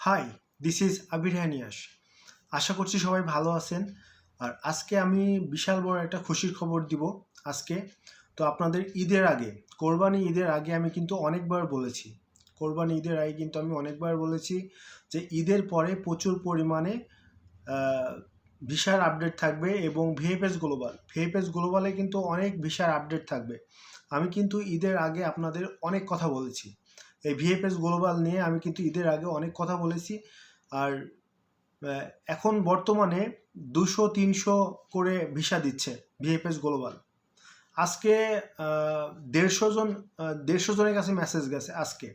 Hi this is Abir Hanias আশা করছি সবাই ভালো আছেন। আর আজকে আমি বিশাল বড় একটা খুশির খবর দিব আজকে। তো আপনাদের ঈদের আগে, কোরবানি ঈদের আগে আমি কিন্তু অনেকবার বলেছি। কোরবানি ঈদের আগে কিন্তু আমি অনেকবার বলেছি যে ঈদের পরে প্রচুর পরিমাণে ভিসার আপডেট থাকবে এবং ভিএফএস গ্লোবাল ভিএফএস গ্লোবালে কিন্তু অনেক ভিসার আপডেট থাকবে। আমি কিন্তু ঈদের আগে আপনাদের অনেক কথা বলেছি। এই ভিএফএস গ্লোবাল নিয়ে আমি কিন্তু ঈদের আগে অনেক কথা বলেছি। আর এখন বর্তমানে দুশো, তিনশো করে ভিসা দিচ্ছে ভিএফএস গ্লোবাল আজকে দেড়শো জন দেড়শো জনের কাছে মেসেজ গেছে আজকে।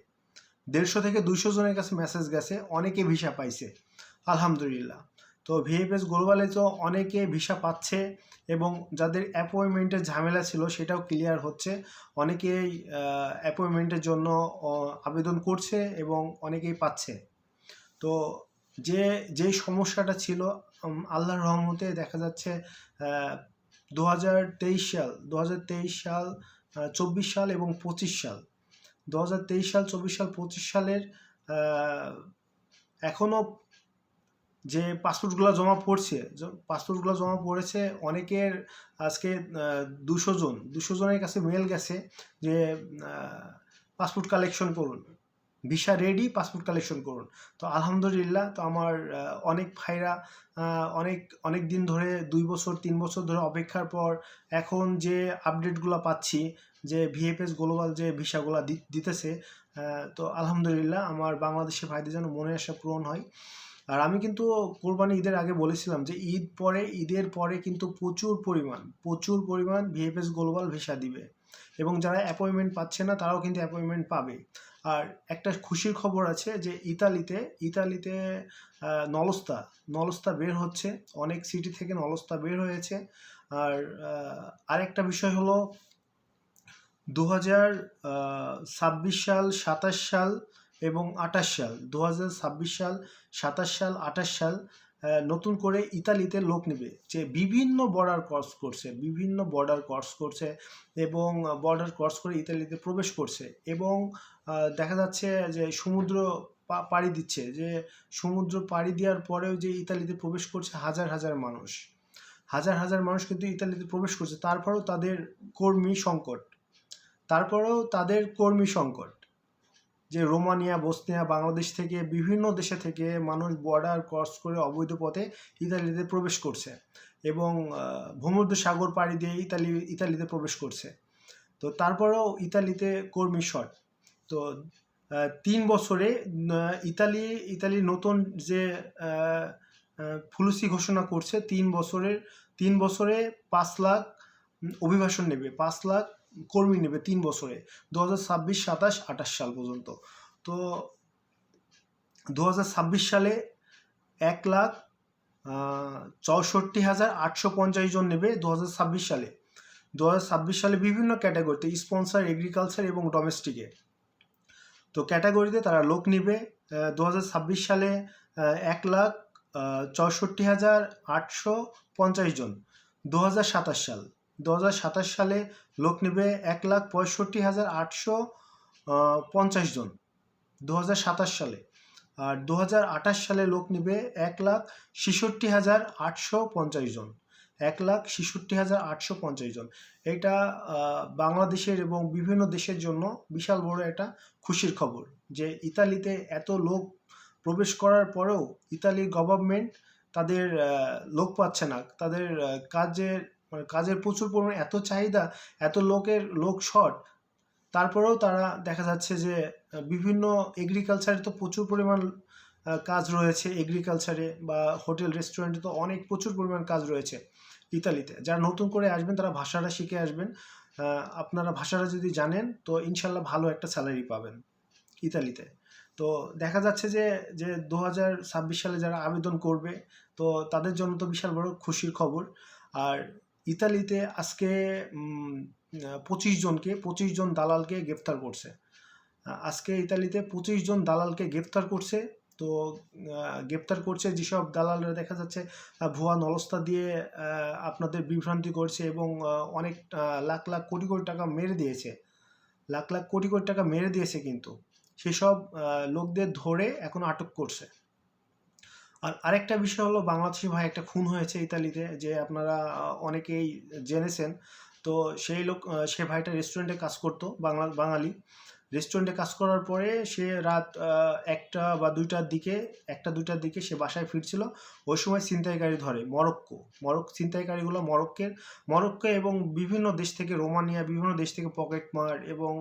দেড়শো থেকে দুশো জনের কাছে মেসেজ গেছে, অনেকে ভিসা পাইছে। আলহামদুলিল্লাহ। তো ভিএফএস গ্লোবালে তো অনেকে ভিসা পাচ্ছে এবং যাদের অ্যাপয়েন্টমেন্টের ঝামেলা ছিল সেটাও ক্লিয়ার হচ্ছে। অনেকেই অ্যাপয়েন্টমেন্টের জন্য আবেদন করছে এবং অনেকেই পাচ্ছে। তো যে যেই সমস্যাটা ছিল আল্লাহর রহমতে দেখা যাচ্ছে দু হাজার তেইশ সাল দু হাজার তেইশ সাল চব্বিশ সাল এবং পঁচিশ সাল। দু হাজার তেইশ সাল চব্বিশ সাল পঁচিশ সালের আহ, এখনও যে পাসপোর্টগুলো জমা পড়ছে পাসপোর্টগুলো জমা পড়েছে অনেকের আজকে দুশো জন, দুশো জনের কাছে মেল গেছে যে পাসপোর্ট কালেকশন করুন ভিসা রেডি পাসপোর্ট কালেকশন করুন। তো আলহামদুলিল্লাহ, তো আমার অনেক ভাইরা অনেক অনেক দিন ধরে, দুই বছর, তিন বছর ধরে অপেক্ষার পর এখন যে আপডেটগুলো পাচ্ছি, যে ভিএফএস গ্লোবাল যে ভিসাগুলো দিতেছে তো আলহামদুলিল্লাহ, আমার বাংলাদেশে ভাইদের যেন মনে আসা পূরণ হয়। আর আমি কিন্তু কোরবানি ঈদের আগে বলেছিলাম যে ঈদ পরে, ঈদের পরে কিন্তু প্রচুর পরিমাণ প্রচুর পরিমাণ ভিএফএস গ্লোবাল ভিসা দিবে। এবং যারা অ্যাপয়েন্টমেন্ট পাচ্ছে না, তারাও কিন্তু অ্যাপয়েন্টমেন্ট পাবে। আর একটা খুশির খবর আছে যে ইতালিতে ইতালিতে নলস্তা নলস্তা বের হচ্ছে। অনেক সিটি থেকে নলস্তা বের হয়েছে। আর আরেকটা বিষয় হলো দু হাজার ছাব্বিশ সাল, সাতাশ সাল এবং আঠাশ সাল দু হাজার ছাব্বিশ সাল, সাতাশ সাল, আঠাশ সাল নতুন করে ইতালিতে লোক নেবে যে বিভিন্ন বর্ডার ক্রস করছে, বিভিন্ন বর্ডার ক্রস করছে এবং বর্ডার ক্রস করে ইতালিতে প্রবেশ করছে এবং দেখা যাচ্ছে যে সমুদ্র পাড়ি দিচ্ছে যে সমুদ্র পাড়ি দেওয়ার পরেও যে ইতালিতে প্রবেশ করছে হাজার হাজার মানুষ। হাজার হাজার মানুষ কিন্তু ইতালিতে প্রবেশ করছে। তারপরেও তাদের কর্মী সংকট। তারপরেও তাদের কর্মী সংকট। যে রোমানিয়া, বসনিয়া, বাংলাদেশ থেকে বিভিন্ন দেশে থেকে মানুষ বর্ডার ক্রস করে অবৈধ পথে ইতালিতে প্রবেশ করছে এবং ভূমধ্য সাগর পাড়ি দিয়ে ইতালি, ইতালিতে প্রবেশ করছে। তো তারপরেও ইতালিতে কর্মী শট তো তিন বছরে ইতালি ইতালি নতুন যে ফুলুসি ঘোষণা করছে, তিন বছরের, তিন বছরে পাঁচ লাখ অভিবাসন নেবে। পাঁচ লাখ কর্মী নেবে তিন বছরে দু হাজার ছাব্বিশ, সাতাশ, আঠাশ সাল পর্যন্ত। তো দু হাজার ছাব্বিশ সালে এক লাখ চৌষট্টি হাজার আটশো পঞ্চাশ জন নেবে দু হাজার ছাব্বিশ সালে। দু হাজার ছাব্বিশ সালে বিভিন্ন ক্যাটাগরিতে স্পন্সার এগ্রিকালচার এবং ডোমেস্টিকে তো ক্যাটাগরিতে তারা লোক নিবে দু হাজার ছাব্বিশ সালে এক লাখ চৌষট্টি হাজার আটশো পঞ্চাশ জন দু হাজার সাতাশ সাল। দু হাজার সাতাশ সালে লোক নেবে এক লাখ পঁয়ষট্টি হাজার আটশো পঞ্চাশ জন। দু হাজার সাতাশ সালে। আর দু হাজার আঠাশ সালে লোক নেবে এক লাখ ছেষট্টি হাজার আটশো পঞ্চাশ জন। এক লাখ ছেষট্টি হাজার আটশো পঞ্চাশ জন। এটা বাংলাদেশের এবং বিভিন্ন দেশের জন্য বিশাল বড় একটা খুশির খবর যে ইতালিতে এত লোক প্রবেশ করার পরেও ইতালির গভর্নমেন্ট তাদের লোক পাচ্ছে না। তাদের কাজের মানে কাজের প্রচুর পরিমাণে এত চাহিদা, এত লোকের, লোক শর্ট তারপরেও তারা দেখা যাচ্ছে যে, বিভিন্ন এগ্রিকালচারে তো প্রচুর পরিমাণ কাজ রয়েছে এগ্রিকালচারে বা হোটেল রেস্টুরেন্টে তো অনেক প্রচুর পরিমাণ কাজ রয়েছে ইতালিতে। যারা নতুন করে আসবেন, তারা ভাষাটা শিখে আসবেন। আপনারা ভাষাটা যদি জানেন, তো ইনশাল্লাহ ভালো একটা স্যালারি পাবেন ইতালিতে। তো দেখা যাচ্ছে যে যে দু হাজার ছাব্বিশ সালে যারা আবেদন করবে, তো তাদের জন্য তো বিশাল বড় খুশির খবর। আর ইতালিতে আজকে পঁচিশ জনকে, পঁচিশ জন দালালকে গ্রেফতার করছে। আজকে ইতালিতে পঁচিশ জন দালালকে গ্রেফতার করছে। তো গ্রেপ্তার করছে যেসব দালালরা দেখা যাচ্ছে ভুয়া নলস্তা দিয়ে আপনাদের বিভ্রান্তি করছে এবং অনেক লাখ লাখ কোটি কোটি টাকা মেরে দিয়েছে। লাখ লাখ কোটি কোটি টাকা মেরে দিয়েছে কিন্তু। সেসব লোকদের ধরে এখন আটক করছে। আর আরেকটা বিষয় হলো, বাংলাদেশি ভাই একটা খুন হয়েছে ইতালিতে, যে আপনারা অনেকেই জেনেছেন। তো সেই লোক সে ভাইটা রেস্টুরেন্টে কাজ করতো, বাংলা, বাঙালি। রেস্টুরেন্টে কাজ করার পরে সে রাত একটা বা দুইটার দিকে, একটা দুইটার দিকে সে বাসায় ফিরছিল। ওই সময় ছিনতাইকারী ধরে মরক্কো। মরক ছিনতাইকারীগুলো মরক্কের, মরক্কো এবং বিভিন্ন দেশ থেকে, রোমানিয়া, বিভিন্ন দেশ থেকে পকেট মার এবং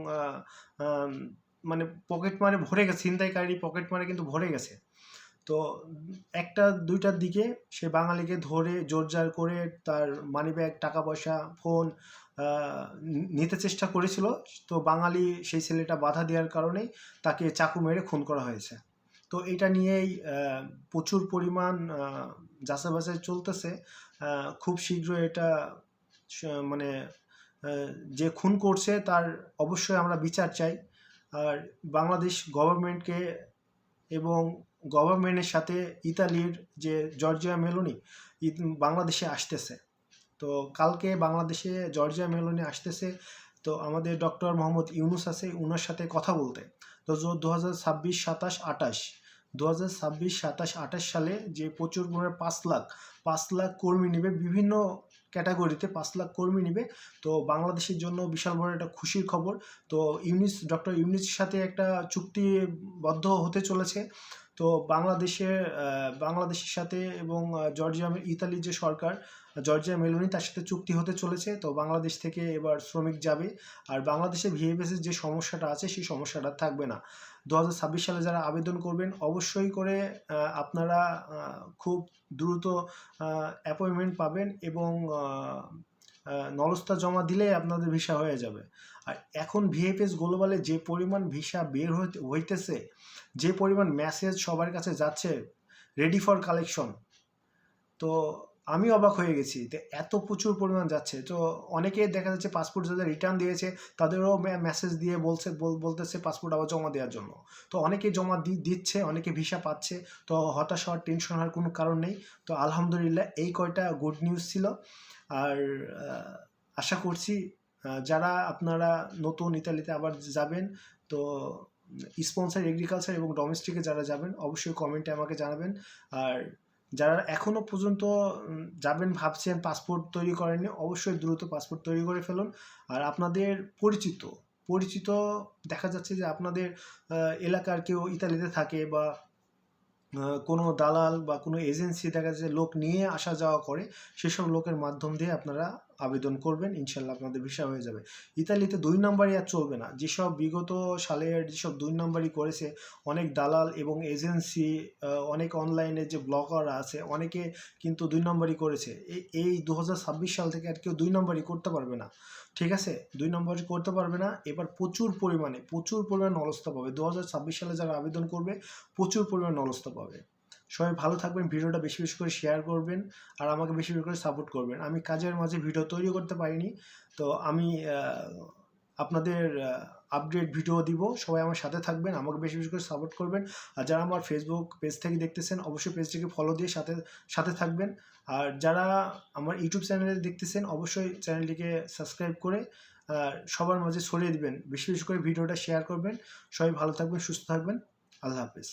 মানে পকেট মারে ভরে গেছে ছিনতাইকারী পকেট মারে কিন্তু ভরে গেছে। তো একটা, দুইটার দিকে সে বাঙালিকে ধরে জোরজার করে তার মানিব্যাগ টাকা পয়সা ফোন নিতে চেষ্টা করেছিল। তো বাঙালি সেই ছেলেটা বাধা দেওয়ার কারণেই তাকে চাকু মেরে খুন করা হয়েছে। তো এটা নিয়েই প্রচুর পরিমাণ বাছাই চলতেছে। খুব শীঘ্র এটা মানে যে খুন করছে তার অবশ্যই আমরা বিচার চাই। আর বাংলাদেশ গভর্নমেন্টকে এবং গভর্নমেন্টের সাথে ইতালির যে জর্জিয়া মেলোনি বাংলাদেশে আসতেছে। তো কালকে বাংলাদেশে জর্জিয়া মেলোনি আসতেছে, তো আমাদের ডক্টর মোহাম্মদ ইউনুস আছে ওনার সাথে কথা বলতে। তো দু হাজার ছাব্বিশ, সাতাশ আটাশ দু হাজার ছাব্বিশ, সাতাশ আটাশ সালে যে প্রচুর পরিমাণে পাঁচ লাখ পাঁচ লাখ কর্মী নেবে, বিভিন্ন ক্যাটাগরিতে পাঁচ লাখ কর্মী নেবে। তো বাংলাদেশের জন্য বিশাল বড় একটা খুশির খবর। তো ইউনিস, ডক্টর ইউনিসের সাথে একটা চুক্তিবদ্ধ হতে চলেছে। তো বাংলাদেশের বাংলাদেশের সাথে এবং জর্জিয়া ইতালির যে সরকার জর্জিয়া মেলোনি তার সাথে চুক্তি হতে চলেছে। তো বাংলাদেশ থেকে এবার শ্রমিক যাবে। আর বাংলাদেশে ভিএফএসের যে সমস্যাটা আছে, সেই সমস্যাটা থাকবে না। দু হাজার ছাব্বিশ সালে যারা আবেদন করবেন, অবশ্যই করে আপনারা খুব দ্রুত অ্যাপয়েন্টমেন্ট পাবেন এবং নলস্তা জমা দিলেই আপনাদের ভিসা হয়ে যাবে। আর এখন ভিএফএস গ্লোবালে যে পরিমাণ ভিসা বের হইতে, হইতেছে, যে পরিমাণ মেসেজ সবার কাছে যাচ্ছে রেডি ফর কালেকশন তো আমি অবাক হয়ে গেছি এত প্রচুর পরিমাণ যাচ্ছে। তো অনেকে দেখা যাচ্ছে পাসপোর্ট যাদের রিটার্ন দিয়েছে, তাদেরও মেসেজ দিয়ে বলছে, বল- বলতেছে পাসপোর্ট আবার জমা দেওয়ার জন্য। তো অনেকে জমা দিচ্ছে, অনেকে ভিসা পাচ্ছে। তো হতাশ হওয়ার টেনশন হওয়ার কোনো কারণ নেই। তো আলহামদুলিল্লাহ এই কয়টা গুড নিউজ ছিল। আর আশা করছি যারা আপনারা নতুন ইতালিতে আবার যাবেন, তো স্পন্সার এগ্রিকালচার এবং ডোমেস্টিকে যারা যাবেন, অবশ্যই কমেন্টে আমাকে জানাবেন। আর যারা এখনও পর্যন্ত যাবেন ভাবছেন পাসপোর্ট তৈরি করেননি অবশ্যই দ্রুত পাসপোর্ট তৈরি করে ফেলুন। আর আপনাদের পরিচিত পরিচিত দেখা যাচ্ছে যে আপনাদের এলাকার কেউ ইতালিতে থাকে বা কোনো দালাল বা কোনো এজেন্সি দেখা যাচ্ছে লোক নিয়ে আসা যাওয়া করে, সেসব লোকের মাধ্যম দিয়ে আপনারা আবেদন করবেন, ইনশাল্লাহ আপনাদের ভিসা হয়ে যাবে। ইতালিতে দুই নাম্বারই আর চলবে না। যেসব বিগত সালের যেসব দুই নাম্বারই করেছে, অনেক দালাল এবং এজেন্সি অনেক অনলাইনে যে ব্লগার আছে, অনেকে কিন্তু দুই নাম্বারই করেছে। এই দু হাজার ছাব্বিশ সাল থেকে আর কেউ দুই নাম্বারই করতে পারবে না। ঠিক আছে? দুই নম্বর করতে পারবে না। এবার প্রচুর পরিমাণে প্রচুর পরিমাণে নলস্তা পাবে। দু হাজার ছাব্বিশ সালে যারা আবেদন করবে, প্রচুর পরিমাণে নলস্তা পাবে। সবাই ভালো থাকবেন, ভিডিওটা বেশি বেশি করে শেয়ার করবেন আর আমাকে বেশি বেশি করে সাপোর্ট করবেন। আমি কাজের মাঝে ভিডিও তৈরি করতে পারিনি, তো আমি আপনাদের আপডেট ভিডিও দিব। সবাই আমার সাথে থাকবেন, আমাকে বেশি বেশি করে সাপোর্ট করবেন। আর যারা আমার ফেসবুক পেজ থেকে দেখতেছেন, অবশ্যই পেজটিকে ফলো দিয়ে সাথে সাথে থাকবেন। আর যারা আমার ইউটিউব চ্যানেলে দেখতেছেন, অবশ্যই চ্যানেলটিকে সাবস্ক্রাইব করে সবার মাঝে ছড়িয়ে দিবেন। বেশি বেশি করে ভিডিওটা শেয়ার করবেন। সবাই ভালো থাকবেন, সুস্থ থাকবেন। আল্লাহ হাফেজ।